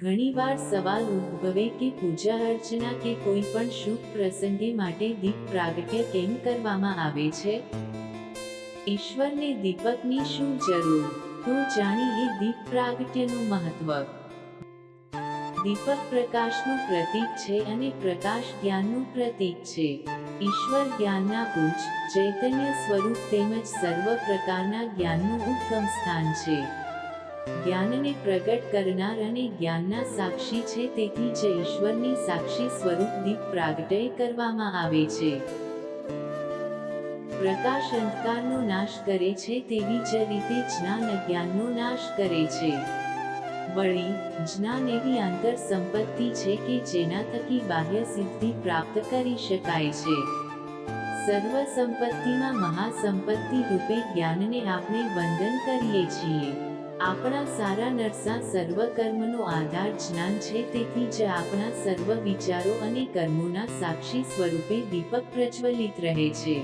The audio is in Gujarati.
ઘણીવાર સવાલ ઉદ્ભવે કે પૂજા અર્ચના કે કોઈ પણ શુભ પ્રસંગે માટે દીપ પ્રાગટ્ય કેમ કરવામાં આવે છે? ઈશ્વરને દીપકની શું જરૂર? તો જાણીએ દીપ પ્રાગટ્યનું મહત્વ. દીપક પ્રકાશનું પ્રતીક છે અને પ્રકાશ જ્ઞાનનું પ્રતીક છે. ઈશ્વર જ્ઞાનના પૂછ ચૈતન્ય સ્વરૂપ તેમજ સર્વ પ્રકારના જ્ઞાનનું ઉત્તમ સ્થાન છે. જ્ઞાનને પ્રગટ કરનાર અને જ્ઞાનના સાક્ષી છે તેથી જ ઈશ્વરની સાક્ષી સ્વરૂપ દીપ પ્રાગટય કરવામાં આવે છે. પ્રકાશ અંધકારનો નાશ કરે છે તેવી જ રીતે જ્ઞાન અજ્ઞાનનો નાશ કરે છે. વળી, જ્ઞાન એવી આંતર સંપત્તિ છે કે જેના થકી બાહ્ય સિદ્ધિ પ્રાપ્ત કરી શકાય છે. સર્વ સંપત્તિમાં મહાસંપત્તિ રૂપે જ્ઞાનને આપણે વંદન કરીએ છીએ. આપણા સારા નરસા સર્વ કર્મનો આધાર જ્ઞાન છે, તેથી જ આપણા સર્વ વિચારો અને કર્મોના સાક્ષી સ્વરૂપે દીપક પ્રજ્વલિત રહે છે.